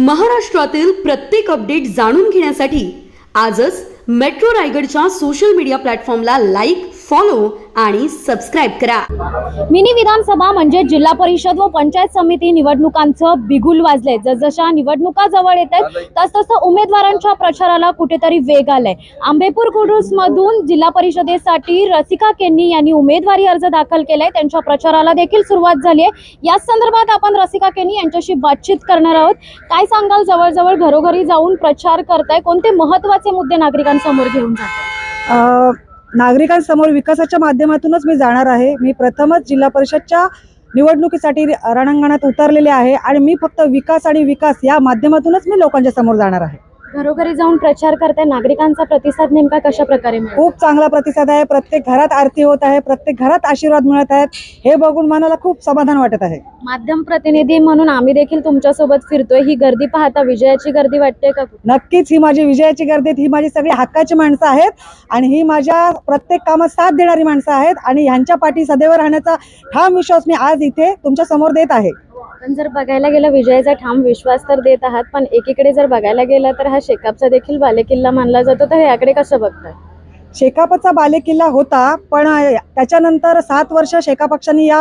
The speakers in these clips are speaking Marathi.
महाराष्ट्रातील प्रत्येक अपडेट जाणून घेण्यासाठी आजच मेट्रो रायगडच्या सोशल मीडिया प्लॅटफॉर्मला लाईक फॉलो आणि सबस्क्राईब करा. मिनी विधानसभा म्हणजे जिल्हा परिषद व पंचायत समिती निवडणुकांचं बिगुल वाजले जसजशा निवडणुका जवळ येत आहेत तसतसं उमेदवारांच्या प्रचाराला कुठेतरी वेग आलाय. आंबेपूर कुडूस मधून जिल्हा परिषदेसाठी रसिका केन्नी यांनी उमेदवारी अर्ज दाखल केलाय. त्यांच्या प्रचाराला देखील सुरुवात झाली आहे याच संदर्भात आपण रसिका केन्नी यांच्याशी बातचीत करणार आहोत. काय सांगाल? जवळजवळ घरोघरी जाऊन प्रचार करताय. कोणते महत्त्वाचे मुद्दे नागरिकांसमोर घेऊन जातात नागरिकांसमोर विकासाच्या माध्यमातूनच मी जाणार आहे. मी प्रथमच जिल्हा परिषदच्या निवडणुकीसाठी रणांगणात उतरलेले आहे आणि मी फक्त विकास आणि विकास या माध्यमातूनच मी लोकांच्या समोर जाणार आहे. घरोघरी जाऊन प्रचार करताय नागरिकांचा प्रतिसाद नेमका कशा प्रकारे मिळतो खूप चांगला प्रतिसाद आहे. प्रत्येक घरात आरती होत आहे प्रत्येक घरात आशीर्वाद मिळत आहेत. हे बघून मनाला खूप समाधान वाटत आहे. माध्यम प्रतिनिधी म्हणून आम्ही देखील तुमच्यासोबत फिरतोय. ही गर्दी पाहता विजयाची गर्दी वाटते का? नक्कीच ही माझी विजयाची गर्दी ही माझी सगळी हक्काची माणसं आहेत. आणि ही माझ्या प्रत्येक कामात साथ देणारी माणसं आहेत. आणि ह्यांच्या पाठी सदैव राहण्याचा ठाम विश्वास मी आज इथे तुमच्यासमोर देत आहे. पण जर बघायला गेलं विजयाचा ठाम विश्वास तर देत आहात पण एकीकडे जर बघायला गेलं तर हा शेकापचा देखील बालेकिल्ला मानला जातो. तर याकडे कसं बघताय? शेकापचा बालेकिल्ला होता पण त्याच्यानंतर सात वर्ष शेकापक्षांनी या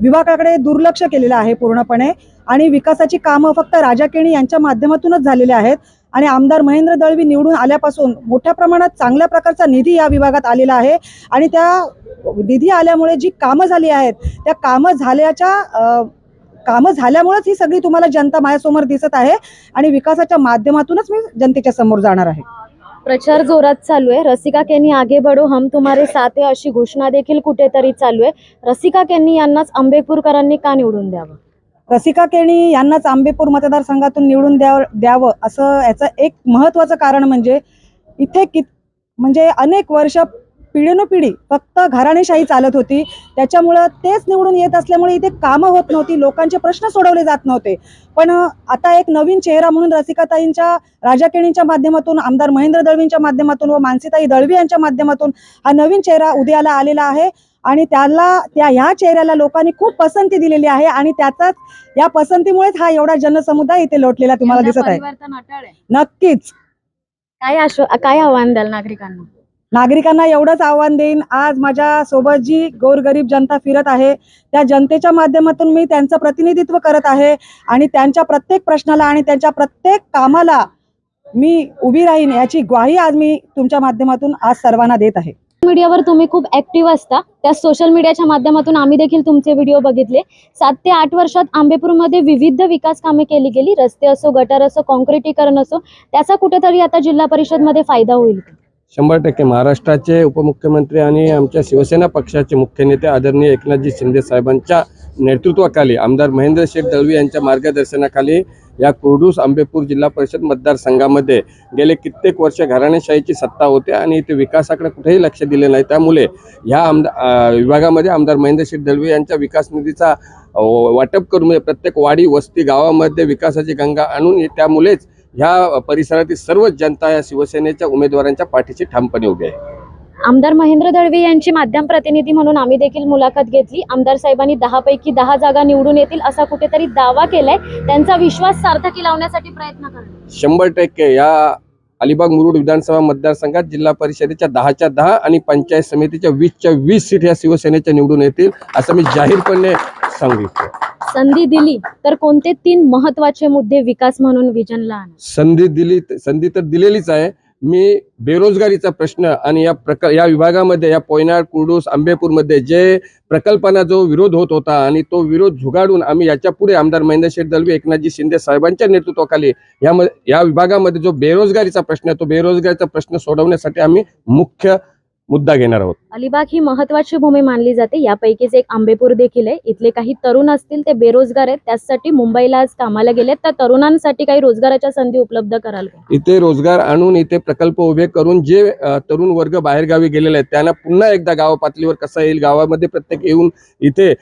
विभागाकडे दुर्लक्ष केलेलं आहे पूर्णपणे. आणि विकासाची कामं फक्त राजा केणी यांच्या माध्यमातूनच झालेली आहेत. आणि आमदार महेंद्र दळवी निवडून आल्यापासून मोठ्या प्रमाणात चांगल्या प्रकारचा निधी या विभागात आलेला आहे. आणि त्या निधी आल्यामुळे जी कामं झाली आहेत त्या कामं झाल्याच्या कामं झाल्यामुळेच ही सगळी तुम्हाला जनता माझ्यासमोर दिसत आहे आणि विकासाच्या माध्यमातूनच मी जनतेच्या समोर जाणार आहे. प्रचार जोरात चालू आहे. रसिका केनी आगे बढो हम तुम्हारे साथ अशी घोषणा देखील कुठेतरी चालू आहे. रसिका केनी यांनाच आंबेपूरकरांनी का निवडून द्यावं? रसिका केणी यांनाच आंबेपूर मतदारसंघातून निवडून द्याव द्यावं असं याचं एक महत्त्वाचं कारण म्हणजे इथे कित म्हणजे अनेक वर्ष पिढीनपिढी फक्त घराणेशाही चालत होती. त्याच्यामुळं तेच निवडून येत असल्यामुळे इथे कामं होत नव्हती लोकांचे प्रश्न सोडवले जात नव्हते. पण आता एक नवीन चेहरा म्हणून रसिकाताईंच्या राजा केणींच्या माध्यमातून आमदार महेंद्र दळवींच्या माध्यमातून व मानसीताई दळवी यांच्या माध्यमातून हा नवीन चेहरा उदयाला आलेला आहे. आणि त्याला त्या ह्या चेहऱ्याला लोकांनी खूप पसंती दिलेली आहे आणि त्याचाच या पसंतीमुळेच हा एवढा जनसमुदाय इथे लोटलेला तुम्हाला दिसत आहे. नक्कीच. काय आश्व काय आव्हान द्याल नागरिकांना? नागरिकांना एवढंच आव्हान देईन. आज माझ्या सोबत जी गोरगरीब जनता फिरत आहे त्या जनतेच्या माध्यमातून मी त्यांचं प्रतिनिधित्व करत आहे आणि त्यांच्या प्रत्येक प्रश्नाला आणि त्यांच्या प्रत्येक कामाला मी उभी राहीन याची ग्वाही आज मी तुमच्या माध्यमातून आज सर्वांना देत आहे. मीडियावर तुम्ही खूप ऍक्टिव्ह असता. त्या सोशल मीडियाच्या माध्यमातून आम्ही देखील तुमचे व्हिडिओ बघितले. सात ते आठ वर्षात आंबेपूरमध्ये विविध विकास कामे केली गेली. रस्ते असो गटार असो कॉन्क्रिटीकरण असो त्याचा कुठेतरी आता जिल्हा परिषदमध्ये फायदा होईल. शंभर टक्के महाराष्ट्राचे उपमुख्यमंत्री आणि आमच्या शिवसेना पक्षाचे मुख्य नेते आदरणीय एकनाथजी शिंदे साहेबांच्या नेतृत्वाखाली आमदार महेंद्र शेठ दळवी यांच्या मार्गदर्शनाखाली या कुर्डूस आंबेपूर जिल्हा परिषद मतदारसंघामध्ये गेले कित्येक वर्ष घराणेशाहीची सत्ता होते आणि इथे विकासाकडे कुठेही लक्ष दिले नाही. त्यामुळे ह्या आमदार विभागामध्ये आमदार महेंद्र शेठ दळवी यांच्या विकास निधीचा वाटप करून म्हणजे प्रत्येक वाडी वस्ती गावामध्ये विकासाची गंगा आणून त्यामुळेच ह्या परिसरातील सर्वच जनता या शिवसेनेच्या उमेदवारांच्या पाठीशी ठामपणे उभी आहे. आमदार महेंद्र दळवी यांची माध्यम प्रतिनिधी म्हणून आम्ही देखील मुलाखत घेतली. आमदार साहेबांनी दहा पैकी दहा जागा निवडून येतील असा कुठेतरी दावा केलाय. त्यांचा विश्वास सार्थकी लावण्यासाठी प्रयत्न करणार. शंभर टक्के या अलिबाग मुरुड विधानसभा मतदारसंघात जिल्हा परिषदेच्या दहाच्या दहा आणि पंचायत समितीच्या वीसच्या वीस सीट ह्या शिवसेनेच्या निवडून येतील असं मी जाहीरपणे सांगू इच्छितो संधी दिली तर कोणते तीन महत्त्वाचे मुद्दे विकास म्हणून विजनला आणा? संधी दिली संधी तर दिलेलीच आहे. मी बेरोजगारीचा प्रश्न आणि या प्रक या विभागामध्ये या पोयनाड कुर्डूस आंबेपूरमध्ये जे प्रकल्पांना जो विरोध होत होता आणि तो विरोध झुगाडून आम्ही याच्यापुढे आमदार महेंद्र शेठ दलवी एकनाथजी शिंदे साहेबांच्या नेतृत्वाखाली यामध्ये या विभागामध्ये जो बेरोजगारीचा प्रश्न आहे तो बेरोजगारीचा प्रश्न सोडवण्यासाठी आम्ही मुख्य मुद्दा घेणार आहोत. अलिबाग ही महत्वाची भूमी मानली जाते. यापैकीच एक आंबेपूर देखील आहे. इथले काही तरुण असतील ते बेरोजगार आहेत. त्यासाठी मुंबईला आज कामाला गेलेत. त्या तरुणांसाठी काही रोजगाराच्या संधी उपलब्ध कराल का? इथे रोजगार आणून इथे प्रकल्प उभे करून जे तरुण वर्ग बाहेरगावी गेलेले आहेत त्यांना पुन्हा एकदा गाव पातळीवर कसा येईल गावामध्ये प्रत्येक येऊन इथे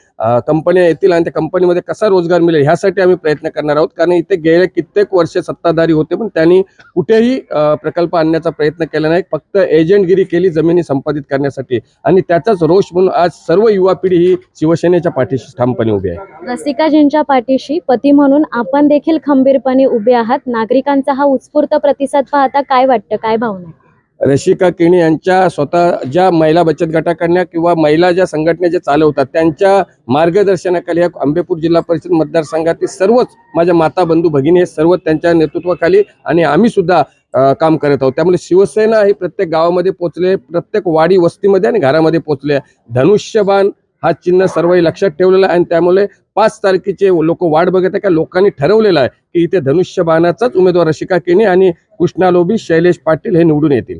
कंपन्या येतील आणि त्या कंपनीमध्ये कसा रोजगार मिळेल ह्यासाठी आम्ही प्रयत्न करणार आहोत. कारण इथे गेले कित्येक वर्ष सत्ताधारी होते पण त्यांनी कुठेही प्रकल्प आणण्याचा प्रयत्न केला नाही. फक्त एजंटगिरी केली जमिनी संपादित करण्यासाठी. आणि त्याचाच रोष म्हणून आज सर्व युवा पिढी ही शिवसेनेच्या पाठीशी ठामपणे उभी आहे. रसिकाजींच्या पाठीशी पती म्हणून आपण देखील खंबीरपणे उभे आहात. नागरिकांचा हा उत्स्फूर्त प्रतिसाद पाहता काय वाटतं काय भावना? रशिका केणी यांच्या स्वतः ज्या महिला बचत गटाकडनं किंवा महिला ज्या संघटना जे चालवतात त्यांच्या मार्गदर्शनाखाली या आंबेपूर जिल्हा परिषद मतदारसंघातील सर्वच माझ्या माता बंधू भगिनी हे सर्व त्यांच्या नेतृत्वाखाली. आणि आम्ही सुद्धा काम करत आहोत. त्यामुळे शिवसेना ही प्रत्येक गावामध्ये पोहोचले प्रत्येक वाडी वस्तीमध्ये आणि घरामध्ये पोहोचले. धनुष्यबाण हा चिन्ह सर्व लक्षात ठेवलेला आहे आणि त्यामुळे पाच तारखेचे लोक वाट बघत आहे का? लोकांनी ठरवलेलं आहे की इथे धनुष्यबाणाचाच उमेदवार रशिका केणी आणि कृष्णा लोबी शैलेश पाटील हे निवडून येतील.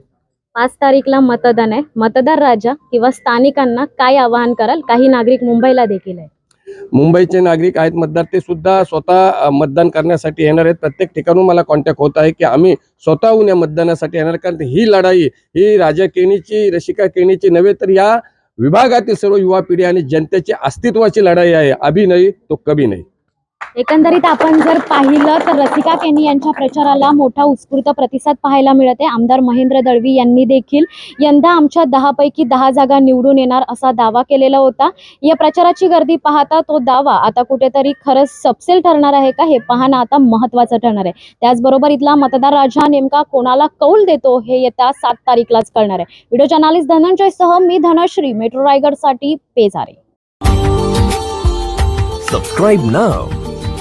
पाच तारीखला मतदान आहे. मतदार राजा किंवा स्थानिकांना काय आवाहन कराल? काही नागरिक मुंबईला देखील आहे मुंबईचे नागरिक आहेत मतदार ते सुद्धा स्वतः मतदान करण्यासाठी येणार आहेत. प्रत्येक ठिकाणून मला कॉन्टॅक्ट होत आहे की आम्ही स्वतःहून या मतदानासाठी येणार कारण ही लढाई ही राजा केणीची रशिका केणीची नव्हे तर या विभागातील सर्व युवा पिढी आणि जनतेची अस्तित्वाची लढाई आहे. अभि नाही तो कभी नाही. एकंदरीत आपण जर पाहिलं तर रसिका केनी यांच्या प्रचाराला मोठा उत्स्फूर्त प्रतिसाद पाहायला मिळते आमदार महेंद्र दळवी यांनी देखील यंदा आमच्या दहापैकी दहा जागा निवडून येणार असा दावा केलेला होता. या प्रचाराची गर्दी पाहता तो दावा आता कुठेतरी खरंच सपसेल ठरणार आहे का हे पाहणं आता महत्वाचं ठरणार आहे. त्याचबरोबर इथला मतदार राजा नेमका कोणाला कौल देतो हे येत्या सात तारीखलाच कळणार आहे. व्हिडिओ जर्नालिस्ट धनंजय सह मी धनश्री मेट्रो रायगडसाठी पेजारे. Subscribe now.